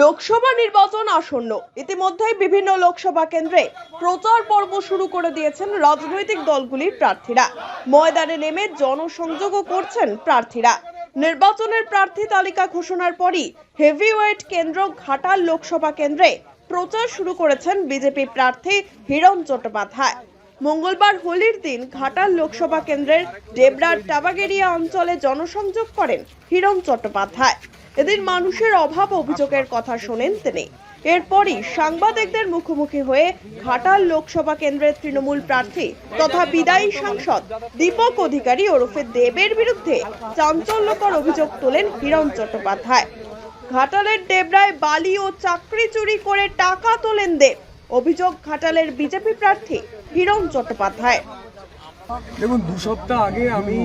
লোকসভা নির্বাচন আসন্ন। ইতিমধ্যেই বিভিন্ন লোকসভা কেন্দ্রে প্রচার পর্ব শুরু করে দিয়েছেন রাজনৈতিক দলগুলির প্রার্থীরা। ময়দানে নেমে জনসংযোগও করছেন প্রার্থীরা। নির্বাচনের প্রার্থী তালিকা ঘোষণার পরই হেভিওয়েট কেন্দ্র ঘাটাল লোকসভা কেন্দ্রে প্রচার শুরু করেছেন বিজেপি প্রার্থী হিরণ চট্টোপাধ্যায়। মঙ্গলবার হোলির দিন ঘাটাল লোকসভা কেন্দ্রের ডেবরার টাবাগেরিয়া অঞ্চলে জনসংযোগ করেন হিরণ চট্টোপাধ্যায়। এদিন মানুষের অভাব অভিযোগের কথা শোনেন তিনি। এরপরই সাংবাদিকদের মুখোমুখি হয়ে ঘাটাল লোকসভা কেন্দ্রের তৃণমূল প্রার্থী তথা বিদায়ী সাংসদ, দীপক অধিকারী ওরফে দেবের বিরুদ্ধে চাঞ্চল্যকর অভিযোগ তোলেন হিরণ চট্টোপাধ্যায়। ঘাটালের ডেবরায় বালি ও চাকরি চুরি করে টাকা তোলেন দেব। অভিযোগ খাটালের বিজেপি প্রার্থী হিরণ চট্টোপাধ্যায়। দেখুন, দু সপ্তাহ আগে আমি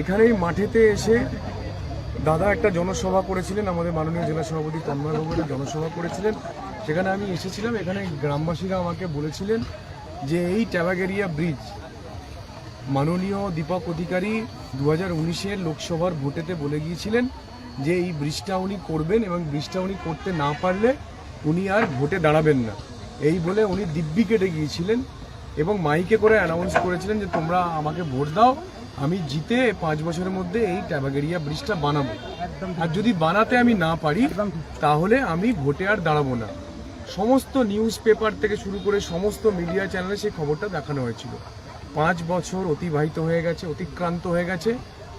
এখানেই মাঠেতে এসে দাদা একটা জনসভা করেছিলেন, আমাদের মাননীয় জেলা সভাপতি তন্ময়বাবু একটা জনসভা করেছিলেন। সেখানে আমি এসেছিলাম, এখানে গ্রামবাসীরা আমাকে বলেছিলেন যে এই ট্যাবাগেরিয়া ব্রিজ মাননীয় দীপক অধিকারী দু হাজার উনিশের লোকসভার ভোটেতে বলে গিয়েছিলেন যে এই ব্রিজটা উনি করবেন এবং ব্রিজটা উনি করতে না পারলে উনি আর ভোটে দাঁড়াবেন না। এই বলে উনি দিব্যি কেটে গিয়েছিলেন এবং মাইকে করে অ্যানাউন্স করেছিলেন যে তোমরা আমাকে ভোট দাও আমি জিতে পাঁচ বছরের মধ্যে এই ট্যাবাগেরিয়া ব্রিজটা বানাবো। আর যদি বানাতে আমি না পারি তাহলে আমি ভোটে আর দাঁড়াবো না। সমস্ত নিউজ পেপার থেকে শুরু করে সমস্ত মিডিয়া চ্যানেলে সেই খবরটা দেখানো হয়েছিল। পাঁচ বছর অতিবাহিত হয়ে গেছে অতিক্রান্ত হয়ে গেছে।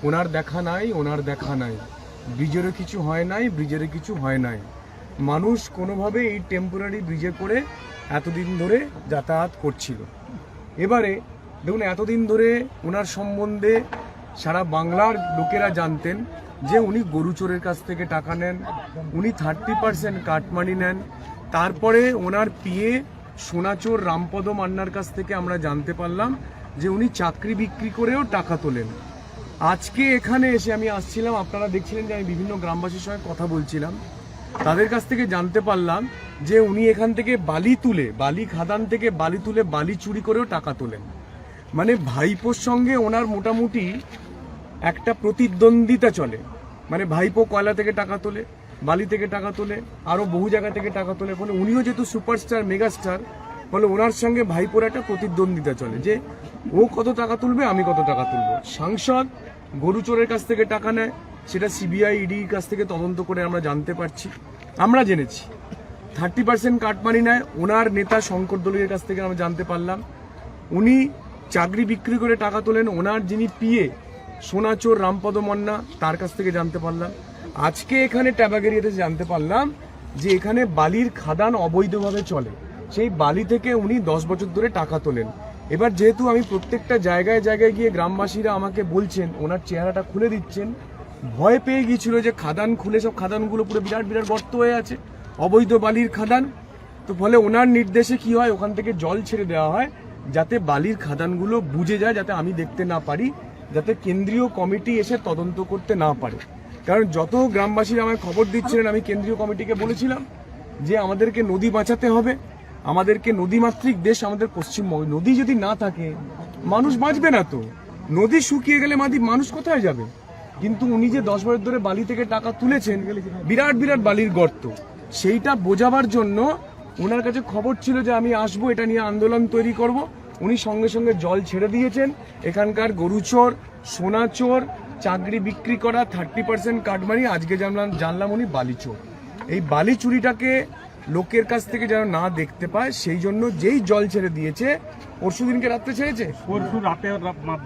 ওনার দেখা নাই ওনার দেখা নাই। ব্রিজেরও কিছু হয় নাই ব্রিজেরও কিছু হয় নাই। মানুষ কোনোভাবে এই টেম্পোরারি ব্রিজে করে এতদিন ধরে যাতায়াত করছিল। এবারে দেখুন, এতদিন ধরে ওনার সম্বন্ধে সারা বাংলার লোকেরা জানতেন যে উনি গরু চোরের কাছ থেকে টাকা নেন, উনি থার্টি পার্সেন্ট কাটমানি নেন। তারপরে ওনার পিয়ে সোনাচোর রামপদ মান্নার কাছ থেকে আমরা জানতে পারলাম যে উনি চাকরি বিক্রি করেও টাকা তোলেন। আজকে এখানে এসে আমি আসছিলাম, আপনারা দেখছিলেন যে আমি বিভিন্ন গ্রামবাসীর সঙ্গে কথা বলছিলাম। তাদের কাছ থেকে জানতে পারলাম যে উনি এখান থেকে বালি তুলে, বালি খাদান থেকে বালি তুলে বালি চুরি করেও টাকা তোলেন। মানে ভাইপোর সঙ্গে ওনার মোটামুটি একটা প্রতিদ্বন্দ্বিতা চলে। মানে ভাইপো কয়লা থেকে টাকা তোলে, বালি থেকে টাকা তোলে আরও বহু জায়গা থেকে টাকা তোলে, ফলে উনিও যেহেতু সুপারস্টার, মেগাস্টার, ফলে ওনার সঙ্গে ভাইপোর একটা প্রতিদ্বন্দ্বিতা চলে যে ও কত টাকা তুলবে, আমি কত টাকা তুলবো। সাংসদ গরু চোরের কাছ থেকে টাকা নেয় সেটা সিবিআই ইডির কাছ থেকে তদন্ত করে আমরা জানতে পারছি। আমরা জেনেছি। থার্টি পার্সেন্ট কাটমানি নেয় ওনার নেতা শঙ্কর দলীয় কাছ থেকে আমরা জানতে পারলাম। উনি চাকরি বিক্রি করে টাকা তোলেন, ওনার যিনি পিয়ে সোনাচোর রামপদ মান্না, তার কাছ থেকে জানতে পারলাম। আজকে এখানে ট্যাবাগেরিয়াতে জানতে পারলাম যে এখানে বালির খাদান অবৈধভাবে চলে। সেই বালি থেকে উনি দশ বছর ধরে টাকা তোলেন। এবার যেহেতু আমি প্রত্যেকটা জায়গায় জায়গায় গিয়ে গ্রামবাসীরা আমাকে বলছেন, ওনার চেহারাটা খুলে দিচ্ছেন ভয় পেয়ে গিয়েছিল যে খাদান খুলে সব খাদানগুলো পুরো বিরাট বিরাট গর্ত হয়ে আছে। অবৈধ বালির খাদান। তো ফলে ওনার নির্দেশে কি হয়, ওখান থেকে জল ছেড়ে দেওয়া হয় যাতে বালির খাদানগুলো বুঝে যায়, যাতে আমি দেখতে না পারি, যাতে কেন্দ্রীয় কমিটি এসে তদন্ত করতে না পারে। কারণ যত গ্রামবাসীরা আমায় খবর দিচ্ছিলেন, আমি কেন্দ্রীয় কমিটিকে বলেছিলাম যে আমাদেরকে নদী বাঁচাতে হবে। আমাদেরকে নদীমাতৃক দেশ, আমাদের পশ্চিমবঙ্গ। নদী যদি না থাকে, মানুষ বাঁচবে না তো? নদী শুকিয়ে গেলে মাদি মানুষ কোথায় যাবে? কিন্তু উনি যে দশ বছর ধরে বালি থেকে টাকা তুলেছেন, বিরাট বিরাট বালির গর্ত। সেইটা বোঝাবার জন্য ওনার কাছে খবর ছিল যে আমি আসব, এটা নিয়ে আন্দোলন তৈরি করব। উনি সঙ্গে সঙ্গে জল ছেড়ে দিয়েছেন। এখানকার গরুচোর সোনাচোর চাকরি বিক্রি করা থার্টি পার্সেন্ট কাটমারি আজকে জানলাম জানলাম উনি বালি চোর। এই বালি চুরিটাকে লোকের কাছ থেকে যেন না দেখতে পায় সেই জন্য যেই জল ছেড়ে দিয়েছে পরশু দিনকে রাত্রে ছেড়েছে? পরশু রাতে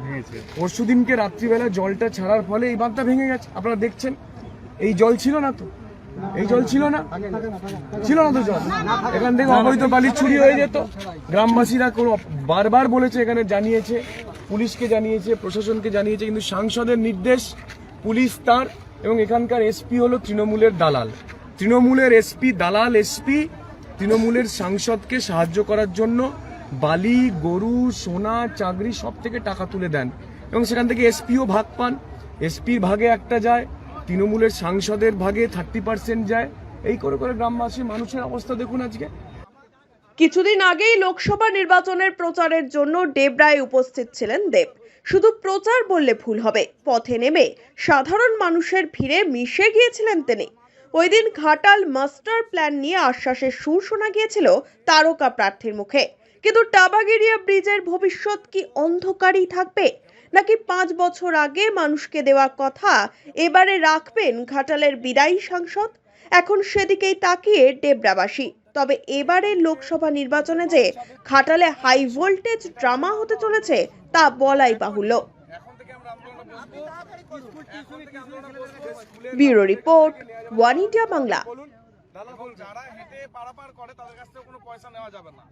ভেঙেছে। পরশু দিনকে রাত্রিবেলা জলটা ছাড়ার ফলে এই বাঁধটা ভেঙে গেছে। আপনারা দেখছেন? এই জল ছিল না তো? এই জল ছিল না? ছিল না তো জল? এখান থেকে অবৈধ বালি চুরি হয়ে যেত। গ্রামবাসীরা কোনো বারবার বলেছে এখানে জানিয়েছে পুলিশকে জানিয়েছে প্রশাসনকে জানিয়েছে কিন্তু সাংসদের নির্দেশ পুলিশ তার এবং এখানকার এসপি হলো তৃণমূলের দালাল। তৃণমূলের এসপি, দালাল এসপি, তৃণমূলের সাংসদকে সাহায্য করার জন্য বালি, গরু, সোনা, চাকরি সব থেকে টাকা তুলে দেন। এবং সেখান থেকে এসপিও ভাগ পান। এসপির ভাগে একটা যায়, তৃণমূলের সাংসদের ভাগে থার্টি পার্সেন্ট যায়। এই করে করে গ্রামবাসী মানুষের অবস্থা দেখুন আজকে। কিছুদিন আগেই লোকসভা নির্বাচনের প্রচারের জন্য ডেবরায় উপস্থিত ছিলেন দেব। শুধু প্রচার বললে ভুল হবে, পথে নেমে সাধারণ মানুষের ভিড়ে মিশে গিয়েছিলেন তিনি। ওই দিন ঘাটাল মাস্টার প্ল্যান নিয়ে আশ্বাসের সুর শোনা গিয়েছিল তারকা প্রার্থীর মুখে। কিন্তু টাবাগিরিয়া ব্রিজের ভবিষ্যৎ কি অন্ধকারই থাকবে? নাকি পাঁচ বছর আগে মানুষকে দেওয়া কথা এবারে রাখবেন ঘাটালের বিদায়ী সাংসদ? এখন সেদিকেই তাকিয়ে ডেবরাবাসী। তবে এবারের লোকসভা নির্বাচনে যে ঘাটালে হাই ভোল্টেজ ড্রামা হতে চলেছে, তা বলাই বাহুল্য। Bureau report, one India Bangla. যারা হেঁটে পারাপার করে, তাদের কাছ থেকে কোনো পয়সা নেওয়া যাবে না।